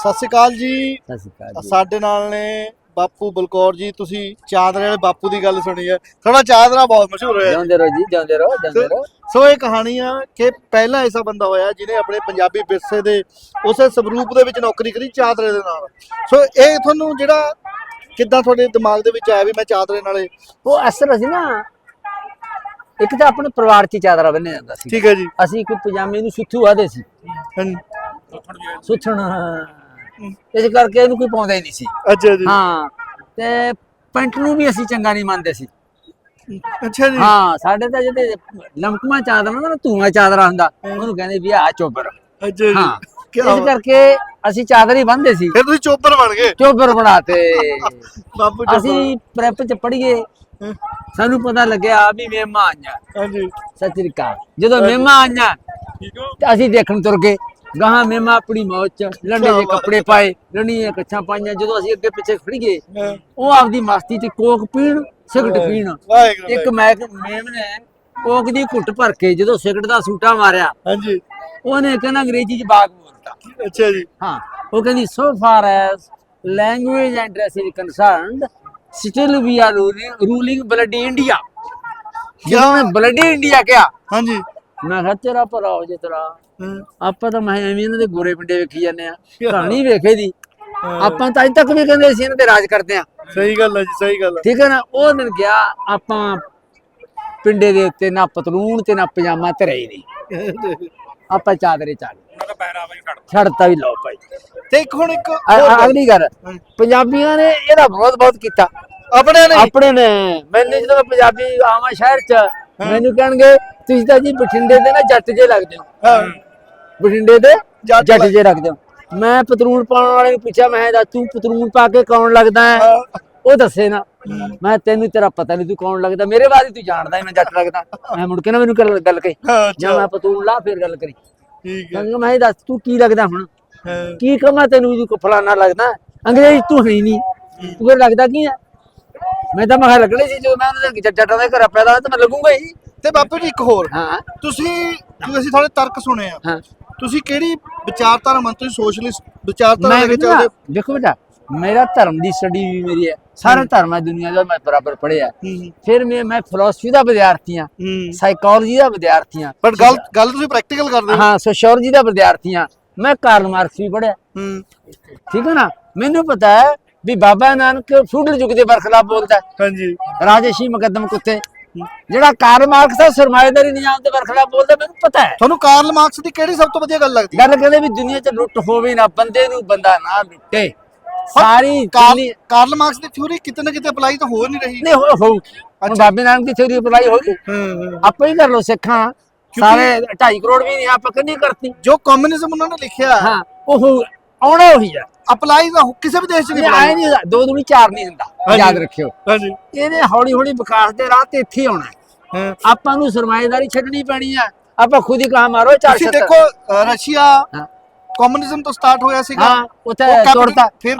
ਸਤਿ ਸ਼੍ਰੀ ਅਕਾਲ ਜੀ। ਸਤਿ ਸ਼੍ਰੀ ਅਕਾਲ ਜੀ। ਸਾਡੇ ਨਾਲ ਨੇ ਬਾਪੂ ਬਲਕੌਰ ਜੀ ਤੁਸੀਂ ਚਾਦਰੇ ਵਾਲੇ ਬਾਪੂ ਦੀ ਗੱਲ ਸੁਣੀ ਹੈ। ਥੋੜਾ ਚਾਦਰਾ ਬਹੁਤ ਮਸ਼ਹੂਰ ਹੋਇਆ। ਜਿਉਂਦੇ ਰਹੋ ਜੀ ਜਿਉਂਦੇ ਰਹੋ ਜਿਉਂਦੇ ਰਹੋ। ਸੋ ਇਹ ਕਹਾਣੀ ਆ ਕਿ ਪਹਿਲਾ ਐਸਾ ਬੰਦਾ ਹੋਇਆ ਜਿਹਨੇ ਆਪਣੇ ਪੰਜਾਬੀ ਵਿਰਸੇ ਦੇ ਉਸੇ ਸਵਰੂਪ ਦੇ ਵਿੱਚ ਨੌਕਰੀ ਕਰੀ ਚਾਦਰੇ ਦੇ ਨਾਲ। ਸੋ ਇਹ ਤੁਹਾਨੂੰ ਜਿਹੜਾ ਕਿੱਦਾਂ ਤੁਹਾਡੇ ਦਿਮਾਗ ਦੇ ਵਿੱਚ ਆਇਆ ਵੀ ਮੈਂ ਚਾਦਰੇ ਨਾਲੇ ਉਹ ਅਸਰ ਅਸੀਂ ਨਾ ਇੱਕ ਤਾਂ ਆਪਣੇ ਪਰਿਵਾਰ 'ਚ ਚਾਦਰਾ ਬੰਨਿਆ ਜਾਂਦਾ ਸੀ। ਠੀਕ ਹੈ ਜੀ। ਅਸੀਂ ਕੋਈ ਪਜਾਮੇ ਨੂੰ ਸੁੱਥੂ ਆਦੇ ਸੀ। ਸੁੱਥਣ ਇਸ ਕਰਕੇ ਇਹਨੂੰ ਕੋਈ ਪਾਉਂਦਾ ਹੀ ਨਹੀਂ ਸੀ। ਅੱਛਾ ਜੀ। ਹਾਂ ਤੇ ਪੈਂਟ ਨੂੰ ਵੀ ਅਸੀਂ ਚੰਗਾ ਨਹੀਂ ਮੰਨਦੇ ਸੀ। ਅੱਛਾ ਜੀ। ਹਾਂ ਸਾਡੇ ਤਾਂ ਜਿਹੜੇ ਲਮਕਮਾ ਚਾਦਰਾ ਨਾ ਧੂਆ ਚਾਦਰਾ ਹੁੰਦਾ ਉਹਨੂੰ ਕਹਿੰਦੇ ਵੀ ਆ ਚੋਬਰ। ਅੱਛਾ ਜੀ। ਹਾਂ ਇਸ ਕਰਕੇ ਅਸੀਂ ਚਾਦਰ ਹੀ ਬੰਨਦੇ ਸੀ। ਫਿਰ ਤੁਸੀਂ ਚੋਪਰ ਬਣ ਗਏ। ਚੋਬਰ ਬਣਾਤੇ। ਬਾਪੂ ਅਸੀਂ ਪ੍ਰੈਪ ਚ ਪੜੀਏ ਸਾਨੂੰ ਪਤਾ ਲੱਗਿਆ ਵੀ ਮੇਮਾ ਆਈਆਂ ਹਾਂਜੀ। ਸਤਿ ਸ੍ਰੀ ਅਕਾਲ। ਜਦੋਂ ਆਈਆਂ ਤੇ ਅਸੀਂ ਦੇਖਣ ਤੁਰ ਗਏ। ਗਾਹਾਂ ਮੇਮਾ ਆਪਣੀ ਮੌਜ ਚ ਲੰਡੇ ਬਾਤ ਕੱਪੜੇ ਪਾਏ ਲੰਡੀਆਂ ਕੱਛਾਂ ਪਾਈਆਂ ਜਦੋਂ ਅਸੀਂ ਅੱਗੇ ਪਿੱਛੇ ਖੜ ਗਏ ਹਾਂ, ਉਹ ਆਪਦੀ ਮਸਤੀ ਚ ਕੋਕ ਪੀਣ ਸਿਗਰਟ ਪੀਣ। ਇੱਕ ਮੈਂ ਮੇਮ ਨੇ ਕੋਕ ਦੀ ਘੁੱਟ ਭਰ ਕੇ ਜਦੋਂ ਸਿਗਰਟ ਦਾ ਸੂਟਾ ਮਾਰਿਆ ਹਾਂਜੀ। ਉਹਨੇ ਕਹਿੰਦਾ ਅੰਗਰੇਜ਼ੀ ਚ ਬਾਗ ਬੋਲਤਾ। ਅੱਛਾ ਜੀ। ਹਾਂ ਉਹ ਕਹਿੰਦੀ far as language and dress is concerned still we are ruling, ruling bloody India. ਜਦੋਂ ਮੈਂ bloody India ਕਿਹਾ ਹਾਂਜੀ। ਮੈਂ ਕਿਹਾ ਤੇਰਾ ਭਰਾ ਹੋ ਜੇ ਤੇਰਾ। ਹਾਂ, ਆਪਾਂ ਤਾਂ ਮੈਂ ਐਵੇਂ ਇਹਨਾਂ ਦੇ ਗੋਰੇ ਪਿੰਡੇ ਵੇਖੀ ਜਾਂਦੇ ਆ। ਕਹਾਣੀ ਵੇਖੇ ਦੀ। ਆਪਾਂ ਤਾਂ ਅੱਜ ਤੱਕ ਵੀ ਕਹਿੰਦੇ ਸੀ ਇਹਨਾਂ ਤੇ ਰਾਜ ਕਰਦੇ ਆ। ਸਹੀ ਗੱਲ ਹੈ ਜੀ ਸਹੀ ਗੱਲ ਹੈ ਠੀਕ ਹੈ ਨਾ? ਉਹ ਦਿਨ ਗਿਆ ਆਪਾਂ ਪਿੰਡੇ ਦੇ ਉੱਤੇ ਨਾ ਪਤਲੂਨ ਤੇ ਨਾ ਪਜਾਮਾ ਧਰਿਆ ਹੀ ਨਹੀਂ ਆਪਾਂ ਚਾਦਰੇ ਚਾਲ ਛੱਡਤਾ ਵੀ ਲਓ ਭਾਈ। ਤੇ ਇੱਕ ਹੁਣ ਇੱਕ। ਅਗਲੀ ਗੱਲ। ਪੰਜਾਬੀਆਂ ਨੇ ਇਹਦਾ ਬਹੁਤ ਬਹੁਤ ਕੀਤਾ। ਆਪਣੇ ਨੇ? ਆਪਣੇ ਨੇ। ਮੈਨੂੰ ਜਦੋਂ ਪੰਜਾਬੀ ਆਵਾਂ ਸ਼ਹਿਰ ਚ ਮੈਨੂੰ ਕਹਿਣਗੇ ਤੁਸੀਂ ਤਾਂ ਜੀ ਬਠਿੰਡੇ ਦੇ ਨਾ ਜੱਟ ਜੇ ਲੱਗਦੇ ਹੋ। ਹਾਂ, ਬਠਿੰਡੇ ਦੇ ਜੱਟ ਜੇ ਲੱਗਦੇ ਹੋ। ਮੈਂ ਪਤਰੂਣ ਪਾਉਣ ਵਾਲੇ ਨੂੰ ਪੁੱਛਿਆ ਮੈਂ ਦੱਸ ਤੂੰ ਪਤਰੂਣ ਪਾ ਕੇ ਕੌਣ ਲੱਗਦਾ ਹੈ? ਉਹ ਦੱਸੇ ਨਾ। ਮੈਂ ਤੈਨੂੰ ਤੇਰਾ ਪਤਾ ਨਹੀਂ ਤੂੰ ਕੌਣ ਲੱਗਦਾ। ਮੇਰੇ ਬਾਰੇ ਤੂੰ ਜਾਣਦਾ ਹੀ ਮੈਂ ਜੱਟ ਲੱਗਦਾ। ਮੈਂ ਮੁੜ ਕੇ ਨਾ ਮੈਨੂੰ ਗੱਲ ਕਹੀ। ਜਾਂ ਮੈਂ ਪਤਰੂਣ ਲਾ ਫਿਰ ਗੱਲ ਕਰੀ। ਠੀਕ ਹੈ। ਮੈਂ ਦੱਸ ਤੂੰ ਕੀ ਲੱਗਦਾ ਹੁਣ? ਕੀ ਕਮਾ ਤੈਨੂੰ ਜੀ ਕੋ ਫਲਾਣਾ ਲੱਗਦਾ? ਅੰਗਰੇਜ਼ ਤੂੰ ਹੈ ਨਹੀਂ। ਤੂੰ ਲੱਗਦਾ ਕੀ ਹੈ? ਮੈਂ ਤਾਂ ਮਖਾ ਲੱਗਣੇ ਸੀ ਜਦੋਂ ਮੈਂ ਉਹਨਾਂ ਦੇ ਜੱਟਾਂ ਦੇ ਘਰ ਪੈਦਾ ਹੋਇਆ ਤਾਂ ਮੈਂ ਲੱਗੂਗਾ ਹੀ। ਤੇ ਬਾਪੂ ਜੀ ਇੱਕ ਹੋਰ। ਹਾਂ। ਤੁਸੀਂ ਜੋ ਅਸੀਂ ਤੁਹਾਡੇ ਤਰਕ ਸੁਣੇ ਆ। ਹਾਂ। ਤੁਸੀਂ ਕਿਹੜੀ ਵਿਚਾਰਧਾਰਾ ਮੰਤਰੀ ਸੋਸ਼ਲਿਸਟ ਵਿਚਾਰਧਾਰਾ ਮੈਂ ਕੇ ਕਹਿੰਦਾ ਚੱਲਦੇ ਦੇਖੋ ਬੇਟਾ ਮੇਰਾ ਧਰਮ ਦੀ ਸਟੱਡੀ ਵੀ ਮੇਰੀ ਹੈ। ਸਾਰੇ ਧਰਮ ਹੈ ਦੁਨੀਆ ਦਾ ਮੈਂ ਬਰਾਬਰ ਪੜ੍ਹਿਆ। ਹੂੰ। ਫਿਰ ਮੈਂ ਮੈਂ ਫਿਲਾਸਫੀ ਦਾ ਵਿਦਿਆਰਥੀ ਹਾਂ। ਹੂੰ। ਸਾਈਕੋਲੋਜੀ ਦਾ ਵਿਦਿਆਰਥੀ ਹਾਂ। ਪਰ ਗੱਲ ਗੱਲ ਤੁਸੀਂ ਪ੍ਰੈਕਟੀਕਲ ਕਰਦੇ ਹੋ। ਹਾਂ ਸੋਸ਼ੀਓਲੋਜੀ ਦਾ ਵਿਦਿਆਰਥੀ ਹਾਂ। ਮੈਂ ਕਾਰਲ ਮਾਰਕਸ ਵੀ ਪੜ੍ਹਿਆ। ਹੂੰ। ਠੀਕ ਹੈ ਨਾ? ਮੈਨੂੰ ਪਤਾ ਹੈ ਵੀ ਬਾਬਾ ਨਾਨਕ ਫੂਡਲ ਯੁੱਗ ਦੇ ਬਰਖਲਾਫ ਬੋਲਦਾ ਹੈ। ਹਾਂਜੀ। ਰਾਜੇਸ਼ੀ ਮੁਕੱਦਮ ਕੁੱਤੇ। ਜਿਹੜਾ ਕਾਰਲ ਮਾਰਕਸ ਦਾ ਸਰਮਾਏਦਾਰੀ ਨਿਜ਼ਾਮ ਦੇ ਬਰਖਲਾਫ ਬੋਲਦਾ ਮੈਨੂੰ ਪਤਾ ਹੈ। ਤੁਹਾਨੂੰ ਕਾਰਲ ਮਾਰਕਸ ਦੀ ਕਿਹੜੀ ਸਭ ਤੋਂ ਵਧੀਆ ਗੱਲ ਲੱਗਦੀ? ਗੱਲ ਕਹਿੰਦੇ ਵੀ ਦੁਨੀਆ 'ਚ ਲੁੱਟ ਹੋਵੇ ਨਾ ਬੰਦੇ ਨੂੰ ਬੰਦਾ ਨਾ ਲੁੱਟੇ। ਸਾਰੀ ਕਾਰਲ ਮਾਰਕਸ ਦੀ ਥਿਊਰੀ ਕਿਤੇ ਨਾ ਕਿਤੇ ਅਪਲਾਈ ਤਾਂ ਹੋ ਨਹੀਂ ਰਹੀ। ਨਹੀਂ ਹੋ ਹੋ ਹੁਣ ਬਾਬੇ ਨਾਨਕ ਦੀ ਥਿਉਰੀ ਅਪਲਾਈ ਹੋ ਗਈ। ਹੂੰ ਹੂੰ। ਆਪਾਂ ਹੀ ਕਰ ਲੋ ਸਿੱਖਾਂ। ਸਾਰੇ 2.5 ਕਰੋੜ ਵੀ ਨਹੀਂ ਆਪਾਂ ਕਿੰਨੀ ਕਰਤੀ। ਜੋ ਕਮਿਊਨਿਜ਼ਮ ਉਹਨਾਂ ਨੇ ਲਿਖਿਆ ਹਾਂ ਉਹ ਆਉਣਾ ਉਹੀ ਆ। ਅਪਲਾਈ ਤਾਂ ਹੋ- ਕਿਸੇ ਵੀ ਦੇਸ਼ 'ਚ ਨਹੀਂ ਆਏ ਨਹੀਂ ਹੁੰਦਾ, ਦੋ ਦੁਨੀ ਚਾਰ ਨਹੀਂ ਹੁੰਦਾ। ਯਾਦ ਰੱਖਿਓ। ਹਾਂਜੀ। ਇਹਨੇ ਹੌਲੀ ਹੌਲੀ ਵਿਕਾਸ ਦੇ ਰਾਹ ਤੇ ਇੱਥੇ ਆਉਣਾ ਆਪਾਂ ਨੂੰ ਸਰਮਾਏਦਾਰੀ ਛੱਡਣੀ ਪੈਣੀ ਆ ਆਪਾਂ ਖੁਦ ਹੀ ਕਹਾ ਮਾਰੋ ਚਾਰ ਤੁਸੀਂ ਛੱਤਰ। ਦੇਖੋ ਅ, ਰਸ਼ੀਆ। ਕਮਿਊਨਿਜ਼ਮ ਤੋਂ ਸਟਾਰਟ ਹੋਇਆ ਸੀਗਾ। ਹਾਂ ਉੱਥੇ ਤੋੜਤਾ ਫਿਰ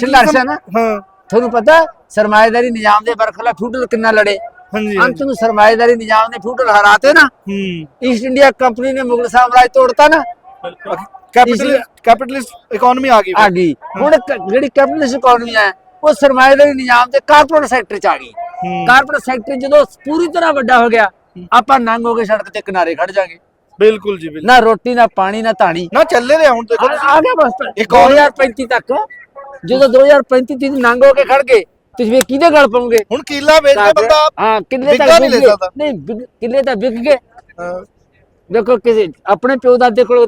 ਸੰਘਰਸ਼ ਹੈ ਨਾ? ਹਾਂ। ਤੁਹਾਨੂੰ ਪਤਾ ਸਰਮਾਏਦਾਰੀ ਨਿਜ਼ਾਮ ਦੇ ਬਰਖਲਾਫ ਫੂਡਲ ਕਿੰਨਾ ਲੜੇ। ਹਾਂਜੀ ਅੰਤ ਨੂੰ ਸਰਮਾਏਦਾਰੀ ਨਿਜ਼ਾਮ ਨੇ ਫੂਡਲ ਹਰਾਤੇ ਨਾ। ਹੂੰ। ਈਸਟ ਇੰਡੀਆ ਕੰਪਨੀ ਨੇ ਮੁਗਲ ਸਾਮਰਾਜ ਤੋੜਤਾ ਨਾ। ਕੈਪੀਟਲਿਸਟ ਕੈਪੀਟਲਿਸਟ ਇਕਨੋਮੀ ਆ ਗਈ ਆ ਗਈ। ਹੁਣ ਕ- ਜਿਹੜੀ ਕੈਪੀਟਲਿਸਟ ਇਕਨੋਮੀ ਹੈ ਉਹ ਸਰਮਾਏਦਾਰੀ ਨਿਜ਼ਾਮ ਦੇ ਕਾਰਪੋਰੇਟ ਸੈਕਟਰ ਚ ਆ ਗਈ। ਹੂੰ। ਕਾਰਪੋਰੇਟ ਸੈਕਟਰ ਜਦੋਂ ਪੂਰੀ ਤਰ੍ਹਾਂ ਵੱਡਾ ਹੋ ਗਿਆ ਆਪਾਂ ਨੰਗ ਹੋ ਕੇ ਸੜਕ ਤੇ ਕਿਨਾਰੇ ਖੜ ਜਾਾਂਗੇ। ਬਿਲਕੁਲ ਜੀ ਬਿਲਕੁਲ। ਨਾ ਰੋਟੀ ਨਾ ਪਾਣੀ ਨਾ ਧਾਣੀ। ਨਾ ਚੱਲੇ ਰਿਹਾ ਹੁਣ ਦੇਖੋ ਆ ਆ ਗਿਆ ਬਸ ਇੱਕ ਹੋਰ- 2035 ਤੱਕ ਜਦੋਂ 2035 ਤੀਕ ਨੰਗ ਹੋ ਕੇ ਖੜ ਗਏ ਤੁਸੀਂ ਫਿਰ ਕਿਹਦੇ ਗਲ ਪਾਉਂਗੇ? ਹੁਣ ਕੀਲਾ ਵੇਚ ਕੇ ਬੰਦਾ ਹਾਂ ਕਿੱਲੇ ਵਿਕਾ ਤੱਕ ਨਹੀਂ ਲੈ ਵਿਕ ਗਏ। ਸਕਦਾ। ਨਹੀਂ ਵਿਕ- ਕਿੱਲੇ ਤਾਂ ਵਿਕ ਗਏ। ਦੇਖੋ ਕਿਸੇ ਆਪਣੇ ਪਿਓ ਦਾਦੇ ਕੋਲ